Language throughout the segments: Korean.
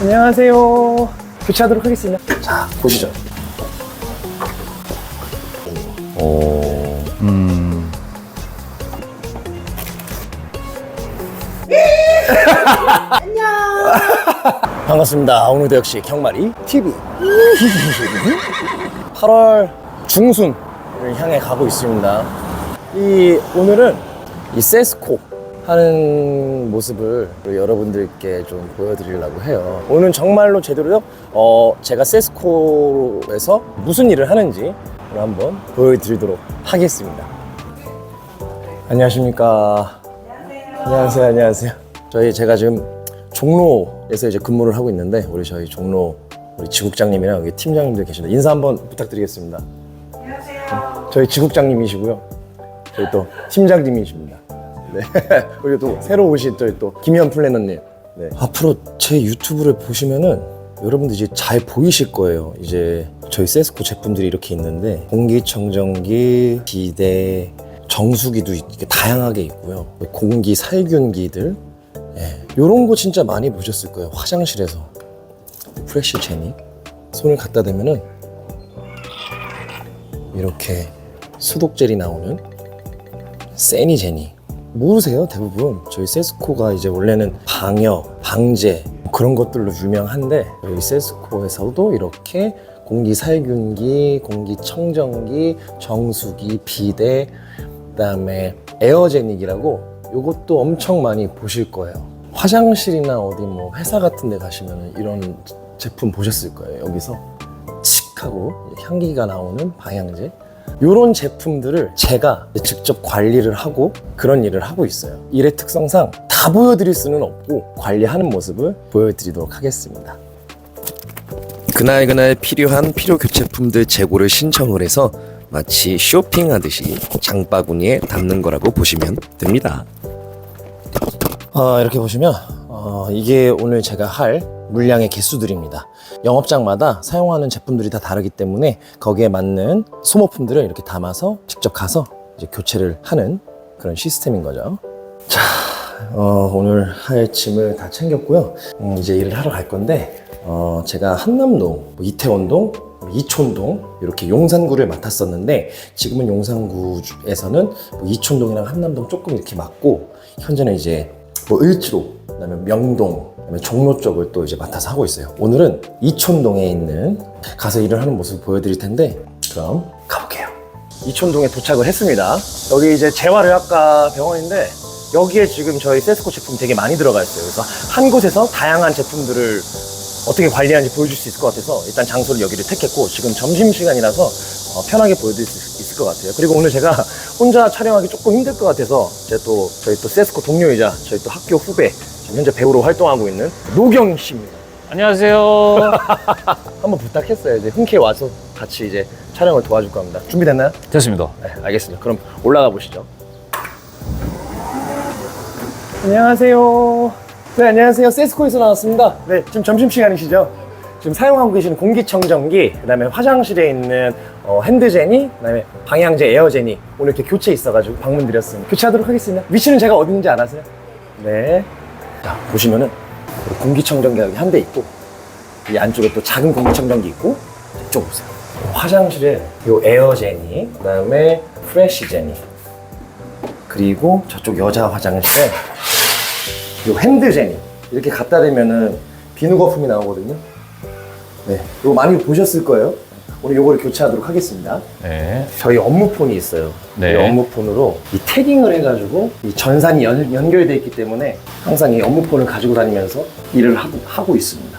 안녕하세요. 교체하도록 하겠습니다. 자, 보시죠. 오, 음. 반갑습니다. 오늘도 역시 경마리 TV. 8월 중순을 향해 가고 있습니다. 이 오늘은 이 세스코 하는 모습을 여러분들께 좀 보여드리려고 해요. 오늘 정말로 제대로 어 제가 세스코에서 무슨 일을 하는지 오늘 한번 보여드리도록 하겠습니다. 안녕하십니까. 안녕하세요. 안녕하세요. 저희 제가 지금 종로에서 이제 근무를 하고 있는데 우리 저희 종로 우리 지국장님이랑 여기 팀장님들 계십니다. 인사 한번 부탁드리겠습니다. 안녕하세요. 저희 지국장님이시고요. 저희 또 팀장님이십니다. 네. 그리고 또 새로 오신 저희 또 김현 플래너님. 네. 앞으로 제 유튜브를 보시면은 여러분들 이제 잘 보이실 거예요. 이제 저희 세스코 제품들이 이렇게 있는데 공기청정기, 비대, 정수기도 이렇게 다양하게 있고요. 공기 살균기들, 예, 요런 거 진짜 많이 보셨을 거예요. 화장실에서 프레쉬 제니 손을 갖다 대면은 이렇게 수독 젤이 나오는 세니 제니 모르세요 대부분. 저희 세스코가 이제 원래는 방역 방제 그런 것들로 유명한데 저희 세스코에서도 이렇게 공기 살균기 공기 청정기 정수기 비대 그다음에 에어제닉이라고 요것도 엄청 많이 보실 거예요. 화장실이나 어디 뭐 회사 같은 데 가시면 이런 제품 보셨을 거예요 여기서. 칙 하고 향기가 나오는 방향제 이런 제품들을 제가 직접 관리를 하고 그런 일을 하고 있어요 일의 특성상 다 보여드릴 수는 없고 관리하는 모습을 보여드리도록 하겠습니다 그날 그날 필요한 필요 교체품들 재고를 신청을 해서 마치 쇼핑하듯이 장바구니에 담는 거라고 보시면 됩니다. 어, 이렇게 보시면 어, 이게 오늘 제가 할 물량의 개수들입니다. 영업장마다 사용하는 제품들이 다 다르기 때문에 거기에 맞는 소모품들을 이렇게 담아서 직접 가서 이제 교체를 하는 그런 시스템인 거죠. 자, 어, 오늘 할 짐을 다 챙겼고요. 음, 이제 일을 하러 갈 건데 어, 제가 한남동, 뭐 이태원동, 이촌동 이렇게 용산구를 맡았었는데 지금은 용산구에서는 뭐 이촌동이랑 한남동 조금 이렇게 맡고 현재는 이제 뭐 을지로 그다음에 명동 종로 쪽을 또 이제 맡아서 하고 있어요. 오늘은 이촌동에 있는 가서 일을 하는 모습을 보여드릴 텐데 그럼 가볼게요. 이촌동에 도착을 했습니다. 여기 이제 재활의학과 병원인데 여기에 지금 저희 세스코 제품 되게 많이 들어가 있어요. 그래서 한 곳에서 다양한 제품들을 어떻게 관리하는지 보여줄 수 있을 것 같아서 일단 장소를 여기를 택했고 지금 점심시간이라서 어, 편하게 보여드릴 수 있을 것 같아요. 그리고 오늘 제가 혼자 촬영하기 조금 힘들 것 같아서 제또 저희 또 세스코 동료이자 저희 또 학교 후배 현재 배우로 활동하고 있는 노경 씨입니다. 안녕하세요. 한번 부탁했어요. 이제 흔쾌히 와서 같이 이제 촬영을 도와줄 겁니다. 준비됐나요? 됐습니다. 네, 알겠습니다. 그럼 올라가 보시죠. 안녕하세요. 네, 안녕하세요. 세스코에서 나왔습니다. 네, 지금 점심시간이시죠? 지금 사용하고 계시는 공기청정기, 그 다음에 화장실에 있는 어, 핸드제니, 그 다음에 방향제 에어제니 오늘 이렇게 교체 있어가지고 방문 드렸습니다. 교체하도록 하겠습니다. 위치는 제가 어딘지 알아서요? 네. 자, 보시면은 공기청정기 한 대 있고 이 안쪽에 또 작은 공기청정기 있고 이쪽 보세요. 화장실에 요 에어제니, 그 다음에 프레시제니, 그리고 저쪽 여자 화장실에 요 핸드제니 이렇게 갖다 대면은 비누 거품이 나오거든요. 네, 이거 많이 보셨을 거예요. 오늘 요거를 교체하도록 하겠습니다. 네. 저희 업무폰이 있어요. 네. 이 업무폰으로 이 태깅을 해가지고 이 전산이 연, 연결돼 있기 때문에 항상 이 업무폰을 가지고 다니면서 일을 하고, 하고 있습니다.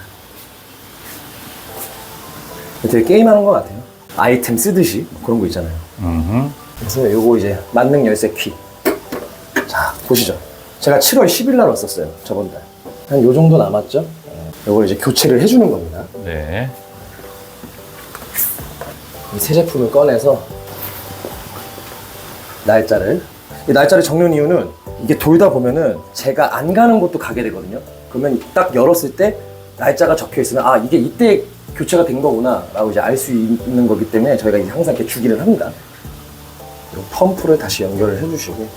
되게 게임하는 것 같아요. 아이템 쓰듯이 뭐 그런 거 있잖아요. 음흠. 그래서 요거 이제 만능 열쇠 키. 자, 보시죠. 제가 7월 10일 날 왔었어요. 저번 달. 한 요 정도 남았죠? 네. 요걸 이제 교체를 해주는 겁니다. 네. 이새 제품을 꺼내서 날짜를 이 날짜를 적는 이유는 이게 돌다 보면은 제가 안 가는 곳도 가게 되거든요. 그러면 딱 열었을 때 날짜가 적혀 있으면 아 이게 이때 교체가 된 거구나라고 이제 알 수 있는 거기 때문에 저희가 이제 항상 이렇게 주기를 합니다. 이 펌프를 다시 연결을 해주시고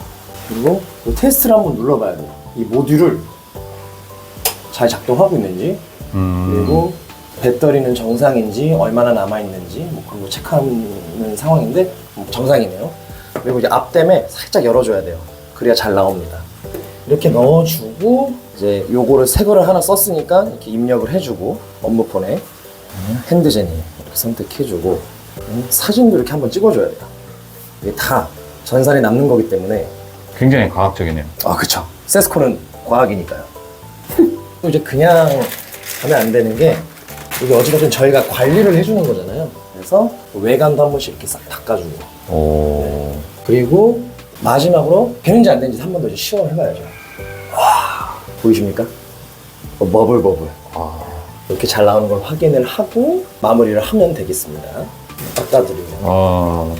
그리고 이 테스트를 한번 눌러봐야 돼요. 이 모듈을 잘 작동하고 있는지 음. 그리고 배터리는 정상인지 얼마나 남아 있는지 뭐 그런 거 체크하는 상황인데 뭐 정상이네요. 그리고 이제 앞댐에 살짝 열어줘야 돼요. 그래야 잘 나옵니다. 이렇게 넣어주고 이제 요거를 새 거를 하나 썼으니까 이렇게 입력을 해주고 업무폰에 음, 핸드제니 이렇게 선택해주고 음, 사진도 이렇게 한번 찍어줘야 돼요. 이게 다 전산이 남는 거기 때문에 굉장히 과학적이네요. 아 그쵸 세스코는 과학이니까요 또 이제 그냥 하면 안 되는 게 이게 어찌됐든 저희가 관리를 해주는 거잖아요 그래서 외관도 한 번씩 이렇게 싹 닦아주고 오. 그리고 마지막으로 되는지 안 되는지 한 번 더 이제 시험을 해봐야죠 와 보이십니까? 어, 버블 버블 아. 이렇게 잘 나오는 걸 확인을 하고 마무리를 하면 되겠습니다 닦아드리고 어.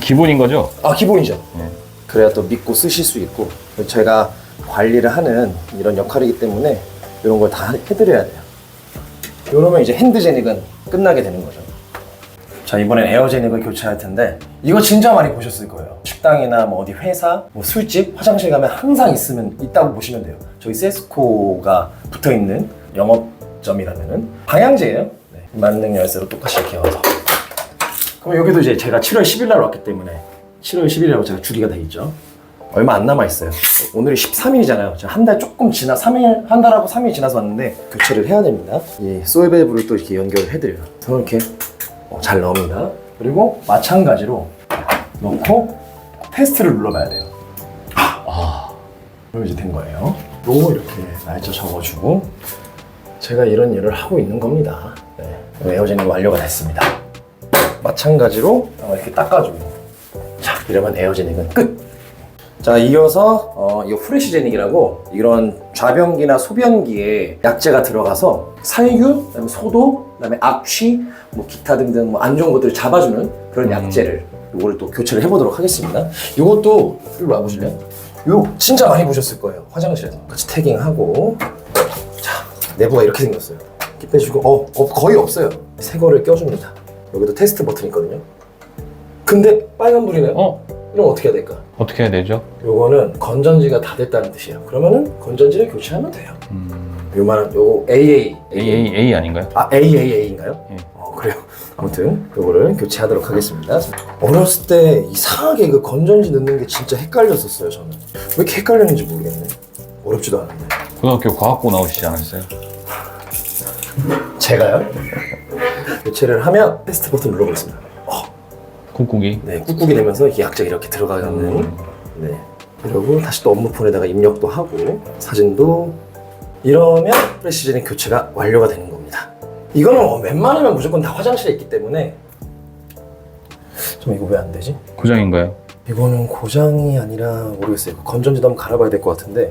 기본인 거죠? 아 기본이죠. 네. 그래야 또 믿고 쓰실 수 있고 저희가 관리를 하는 이런 역할이기 때문에 이런 걸 다 해드려야 돼요. 이러면 이제 핸드 제닉은 끝나게 되는 거죠. 자 이번엔 에어 제닉을 교체할 텐데 이거 진짜 많이 보셨을 거예요. 식당이나 뭐 어디 회사, 뭐 술집, 화장실 가면 항상 있으면 있다고 보시면 돼요. 저희 세스코가 붙어 있는 영업점이라면은 방향제예요. 네. 만능 열쇠로 똑같이 이렇게 넣어서 그럼 여기도 이제 제가 7월 10일 날 왔기 때문에 7월 10일이라고 제가 주기가 돼 있죠. 얼마 안 남아 있어요. 오늘이 13일이잖아요. 제가 한달 조금 지나 3일 한 달하고 3일 지나서 왔는데 교체를 해야 됩니다. 이 솔밸브를 또 이렇게 연결을 해드려요. 이렇게 어, 잘 나옵니다. 그리고 마찬가지로 넣고 테스트를 눌러봐야 돼요. 아. 그럼 이제 된 거예요. 요거 이렇게 날짜 적어주고 제가 이런 일을 하고 있는 겁니다. 네. 에어제닉 완료가 됐습니다. 마찬가지로 어, 이렇게 닦아주고 자 이러면 에어제닉은 끝. 자 이어서 어, 이 프레시제닉이라고 이런 좌변기나 소변기에 약재가 들어가서 살균, 그다음에 소독, 그다음에 악취, 뭐 기타 등등 뭐 안 좋은 것들을 잡아주는 그런 음. 약재를 이거를 또 교체를 해보도록 하겠습니다. 이것도 이리 와보실래요? 이거 진짜 많이 보셨을 거예요. 화장실에서 같이 태깅하고 자 내부가 이렇게 생겼어요. 이렇게 빼주고 어, 어, 거의 없어요. 새 거를 껴줍니다. 여기도 테스트 버튼 있거든요. 근데 빨간 불이네요. 어? 이럼 어떻게 해야 될까? 어떻게 해야 되죠? 요거는 건전지가 다 됐다는 뜻이에요. 그러면은 건전지를 교체하면 돼요. 음. 요만한 요거 AA A A 아닌가요? 아 AAA인가요? 예. 어 그래요. 아무튼 요거를 교체하도록 하겠습니다. 어렸을 때 이상하게 그 건전지 넣는 게 진짜 헷갈렸었어요. 저는 왜 이렇게 헷갈렸는지 모르겠네. 어렵지도 않은데. 고등학교 과학고 나오시지 않았어요? 제가요? 교체를 하면 테스트 버튼 눌러보겠습니다. 어, 꾹꾹이. 네, 꾹꾹이 되면서 이렇게 약재가 이렇게 들어가는 네. 그리고 다시 또 업무폰에다가 입력도 하고 사진도 이러면 프레시제닉 교체가 완료가 되는 겁니다. 이거는 뭐 웬만하면 무조건 다 화장실에 있기 때문에 좀 이거 왜 안 되지? 고장인가요? 이거는 고장이 아니라 모르겠어요. 이거 건전지도 한번 갈아봐야 될 것 같은데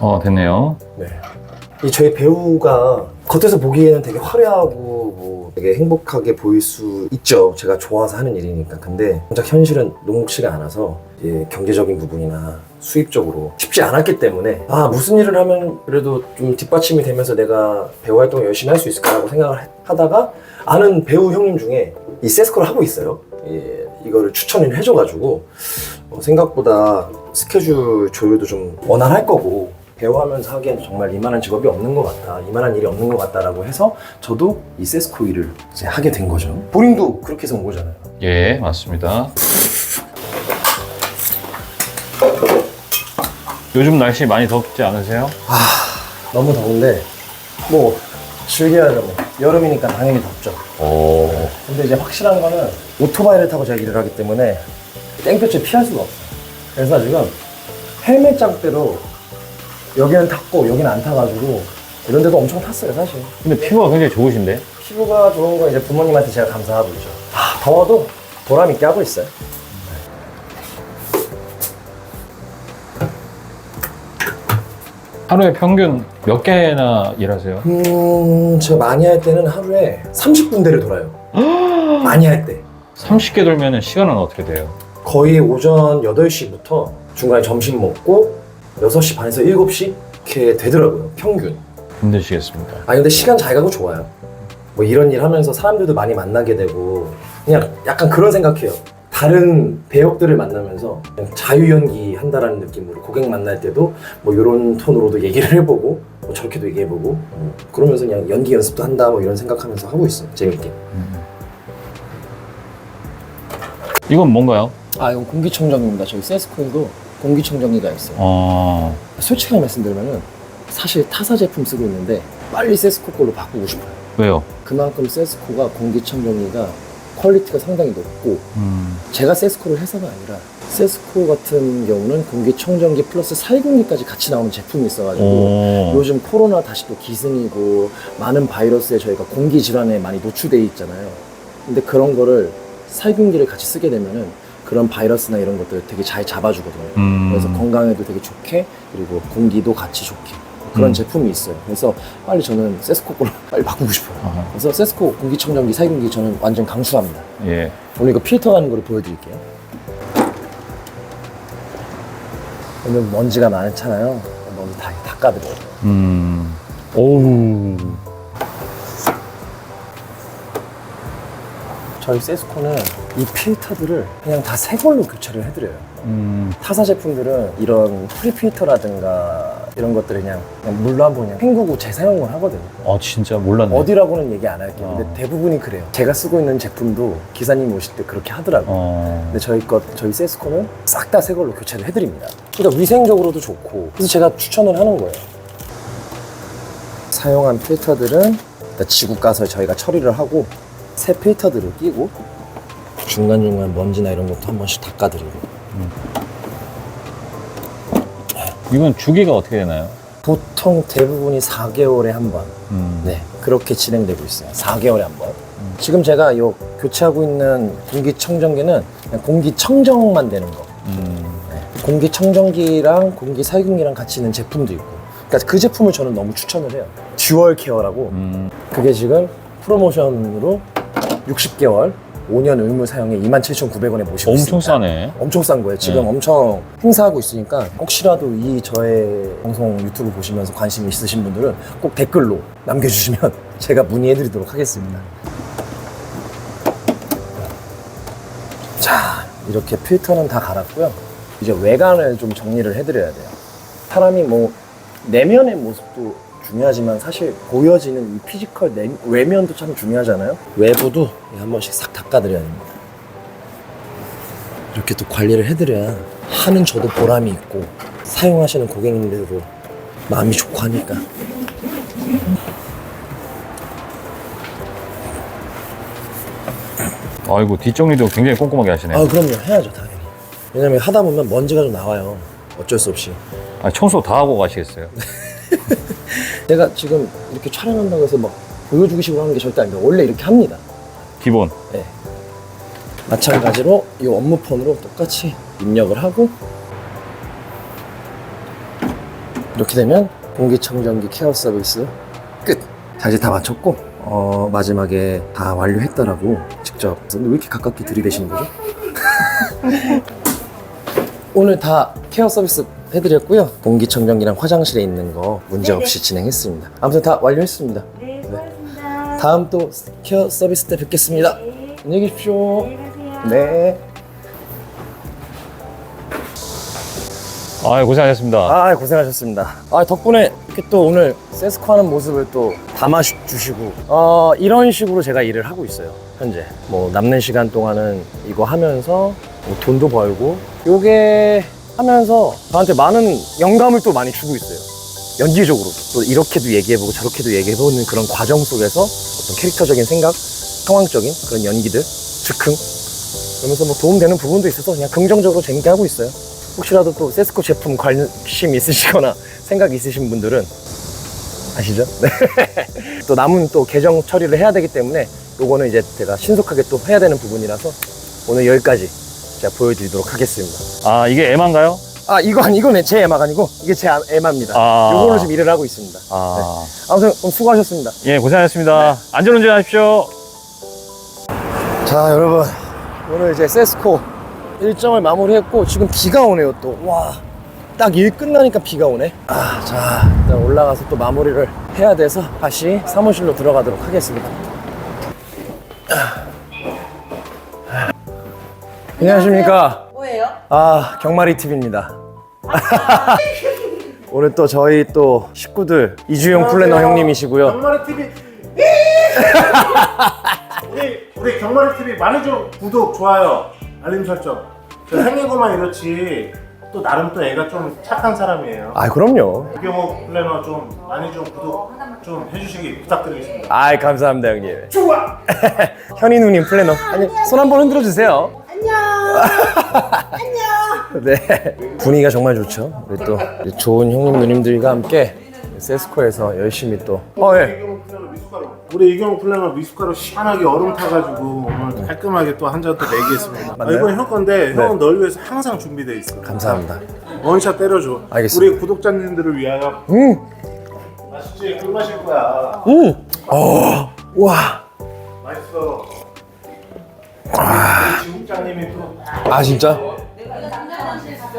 어 됐네요. 네. 이 저희 배우가 겉에서 보기에는 되게 화려하고 뭐 되게 행복하게 보일 수 있죠. 제가 좋아서 하는 일이니까. 근데 정작 현실은 녹록치가 않아서 이제 경제적인 부분이나 수입적으로 쉽지 않았기 때문에 아 무슨 일을 하면 그래도 좀 뒷받침이 되면서 내가 배우 활동을 열심히 할 수 있을까라고 생각을 하다가 아는 배우 형님 중에 이 세스코를 하고 있어요. 예, 이거를 추천을 해줘가지고 어, 생각보다 스케줄 조율도 좀 원활할 거고 배우하면서 하기엔 정말 이만한 직업이 없는 것 같다 이만한 일이 없는 것 같다라고 해서 저도 이 세스코 일을 이제 하게 된 거죠 보링도 그렇게 해서 온 거잖아요 예 맞습니다. 요즘 날씨 많이 덥지 않으세요? 너무 더운데 뭐 즐겨야죠 뭐 여름이니까 당연히 덥죠 오. 근데 이제 확실한 거는 오토바이를 타고 제가 일을 하기 때문에 땡볕을 피할 수가 없어요 그래서 지금 헬멧 장대로 여기는 탔고 여기는 안 타가지고 이런 데도 엄청 탔어요 사실 근데 피부가 굉장히 좋으신데? 피부가 좋은 건 이제 부모님한테 제가 감사하고 있죠. 아, 더워도 보람 있게 하고 있어요. 하루에 평균 몇 개나 일하세요? 음, 제가 많이 할 때는 하루에 30군데를 돌아요. 많이 할 때. 30개 돌면 시간은 어떻게 돼요? 거의 오전 8시부터 중간에 점심 먹고 6시 반에서 7시 이렇게 되더라고요. 평균. 힘드시겠습니다. 아니 근데 시간 잘 가고 좋아요. 뭐 이런 일 하면서 사람들도 많이 만나게 되고 그냥 약간 그런 생각해요. 다 다른 배역들을 만나면서 그냥 자유 연기 한다라는 느낌으로 고객 만날 때도 뭐 이런 톤으로도 얘기를 해보고 뭐 저렇게도 얘기해보고 뭐 그러면서 그냥 연기 연습도 한다 뭐 이런 생각하면서 하고 있어요 재밌게 이건 뭔가요? 아 이건 공기청정기입니다 저희 세스코에도 공기청정기가 있어요. 어, 솔직하게 말씀드리면은 사실 타사 제품 쓰고 있는데 빨리 세스코 걸로 바꾸고 싶어요. 왜요? 그만큼 세스코가 공기청정기가 퀄리티가 상당히 높고 음, 제가 세스코를 해서가 아니라 세스코 같은 경우는 공기청정기 플러스 살균기까지 같이 나오는 제품이 있어가지고 오, 요즘 코로나 다시 또 기승이고 많은 바이러스에 저희가 공기 질환에 많이 노출돼 있잖아요. 근데 그런 거를 살균기를 같이 쓰게 되면은 그런 바이러스나 이런 것들 되게 잘 잡아주거든요. 음. 그래서 건강에도 되게 좋게 그리고 공기도 같이 좋게 그런 음. 제품이 있어요. 그래서 빨리 저는 세스코 걸로 빨리 바꾸고 싶어요. 아하. 그래서 세스코 공기청정기 살균기 저는 완전 강추합니다. 예. 오늘 이거 필터 가는 거를 보여드릴게요. 오늘 먼지가 많잖아요. 먼지 다 닦아드려요. 음, 오우. 저희 세스코는 이 필터들을 그냥 다 새 걸로 교체를 해드려요. 음, 타사 제품들은 이런 프리 필터라든가 이런 것들을 그냥, 그냥 물로 한번 그냥 헹구고 재사용을 하거든요. 어, 진짜 몰랐네. 어디라고는 얘기 안 할게요. 어. 근데 대부분이 그래요. 제가 쓰고 있는 제품도 기사님 오실 때 그렇게 하더라고요. 어, 근데 저희 것, 저희 세스코는 싹 다 새 걸로 교체를 해드립니다. 그러니까 위생적으로도 좋고, 그래서 제가 추천을 하는 거예요. 사용한 필터들은 지구 가서 저희가 처리를 하고, 새 필터들을 끼고, 중간중간 먼지나 이런 것도 한 번씩 닦아드리고. 이건 주기가 어떻게 되나요? 보통 대부분이 4개월에 한 번. 음, 네, 그렇게 진행되고 있어요. 4개월에 한 번. 지금 제가 요 교체하고 있는 공기청정기는 그냥 공기청정만 되는 거. 음, 네. 공기청정기랑 공기살균기랑 같이 있는 제품도 있고. 그러니까 그 제품을 저는 너무 추천을 해요. 듀얼 케어라고. 음, 그게 지금 프로모션으로 60개월, 5년 의무 사용에 27,900원에 모시고 있습니다. 엄청 싸네. 엄청 싼 거예요. 지금 네. 엄청 행사하고 있으니까 혹시라도 이 저의 방송 유튜브 보시면서 관심 있으신 분들은 꼭 댓글로 남겨주시면 제가 문의해드리도록 하겠습니다. 자, 이렇게 필터는 다 갈았고요. 이제 외관을 좀 정리를 해드려야 돼요. 사람이 뭐 내면의 모습도 중요하지만 사실 보여지는 이 피지컬 내, 외면도 참 중요하잖아요. 외부도 한 번씩 싹 닦아드려야 됩니다. 이렇게 또 관리를 해드려야 하는 저도 보람이 있고 사용하시는 고객님들도 마음이 좋고 하니까 아이고, 뒷정리도 굉장히 꼼꼼하게 하시네요. 아 그럼요 해야죠 당연히 왜냐면 하다 보면 먼지가 좀 나와요 어쩔 수 없이 아, 청소 다 하고 가시겠어요? 제가 지금 이렇게 촬영한다고 해서 막 보여주기 식으로 하는 게 절대 아닙니다 원래 이렇게 합니다 기본. 네. 마찬가지로 이 업무폰으로 똑같이 입력을 하고 이렇게 되면 공기청정기 케어 서비스 끝. 자 이제 다 마쳤고 어, 마지막에 다 완료했다라고 직접 근데 왜 이렇게 가깝게 들이대시는 거죠? 오늘 다 케어 서비스 해드렸고요. 공기청정기랑 화장실에 있는 거 문제 없이 진행했습니다. 아무튼 다 완료했습니다. 네, 수고하셨습니다. 다음 또 케어 서비스 때 뵙겠습니다. 네, 안녕히 계십시오. 가세요. 네. 아, 고생하셨습니다. 아 고생하셨습니다. 아 덕분에 이렇게 또 오늘 세스코 하는 모습을 또 담아 주시고 어 이런 식으로 제가 일을 하고 있어요. 현재 뭐 남는 시간 동안은 이거 하면서 뭐 돈도 벌고 요게 하면서 저한테 많은 영감을 또 많이 주고 있어요. 연기적으로 또 이렇게도 얘기해보고 저렇게도 얘기해보는 그런 과정 속에서 어떤 캐릭터적인 생각, 상황적인 그런 연기들, 즉흥 그러면서 뭐 도움되는 부분도 있어서 그냥 긍정적으로 재밌게 하고 있어요. 혹시라도 또 세스코 제품 관심 있으시거나 생각 있으신 분들은 아시죠? 네. 또 남은 또 계정 처리를 해야 되기 때문에 요거는 이제 제가 신속하게 또 해야 되는 부분이라서 오늘 여기까지 제가 보여드리도록 하겠습니다. 아, 이게 에만가요? 아 이거 아니 이건 제 에마가 아니고 이게 제 에마입니다. 아. 요걸로 지금 일을 하고 있습니다. 아, 아무튼 오늘 수고하셨습니다. 예, 고생하셨습니다. 안전운전 하십시오. 자 여러분 오늘 이제 세스코 일정을 마무리했고 지금 비가 오네요 또 와 딱 일 끝나니까 비가 오네 아 자 일단 올라가서 또 마무리를 해야 돼서 다시 사무실로 들어가도록 하겠습니다 안녕하십니까. 뭐예요? 아, 경마리 TV입니다. 오늘 또 저희 또 식구들 이주영 플래너 형님이시고요. 경마리 TV 우리 우리 경마리 TV 많이 좀 구독 좋아요 알림 설정 저 생기고만 이렇지 또 나름 또 애가 좀 착한 사람이에요 아, 그럼요. 유경호 플래너 좀 많이 좀 구독 좀 해주시기 부탁드리겠습니다 아, 감사합니다, 형님. 좋아 현희 누님 플래너. 아니, 손 한번 흔들어 주세요. 안녕. 네. 분위기가 정말 좋죠. 우리 또 좋은 형님 누님들과 함께 세스코에서 열심히 또. 어, 예. 이경호 플래너 미숫가루 우리 이경호 플래너 미숫가루 시원하게 얼음 타가지고 오늘 깔끔하게 또 한 잔 또 내기했습니다 아, 맞나요? 이건 형 건데 형은 널 위해서 항상 준비돼 있어 감사합니다. 원샷 때려줘 알겠습니다. 우리 구독자님들을 위하여 음, 맛있지? 물 마실 거야 음. 어, 와. 맛있어. 아 진짜?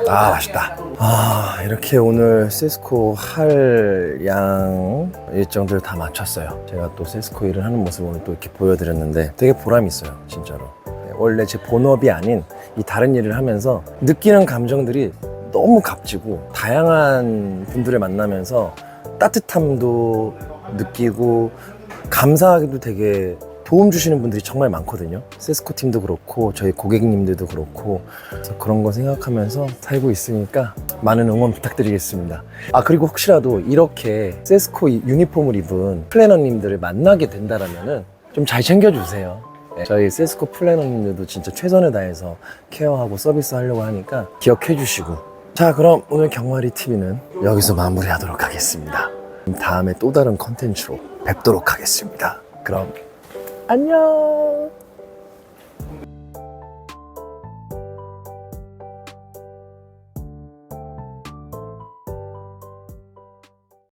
아 맛있다. 아 이렇게 오늘 세스코 할 양 일정들 다 마쳤어요. 제가 또 세스코 일을 하는 모습 오늘 또 이렇게 보여드렸는데 되게 보람 있어요, 진짜로. 네, 원래 제 본업이 아닌 이 다른 일을 하면서 느끼는 감정들이 너무 값지고 다양한 분들을 만나면서 따뜻함도 느끼고 감사하기도 되게 도움 주시는 분들이 정말 많거든요. 세스코 팀도 그렇고 저희 고객님들도 그렇고 그런 거 생각하면서 살고 있으니까 많은 응원 부탁드리겠습니다. 아 그리고 혹시라도 이렇게 세스코 이- 유니폼을 입은 플래너님들을 만나게 된다라면은 좀 잘 챙겨주세요. 네, 저희 세스코 플래너님들도 진짜 최선을 다해서 케어하고 서비스하려고 하니까 기억해 주시고 자 그럼 오늘 경마리 TV는 여기서 마무리하도록 하겠습니다. 다음에 또 다른 컨텐츠로 뵙도록 하겠습니다. 그럼 안녕.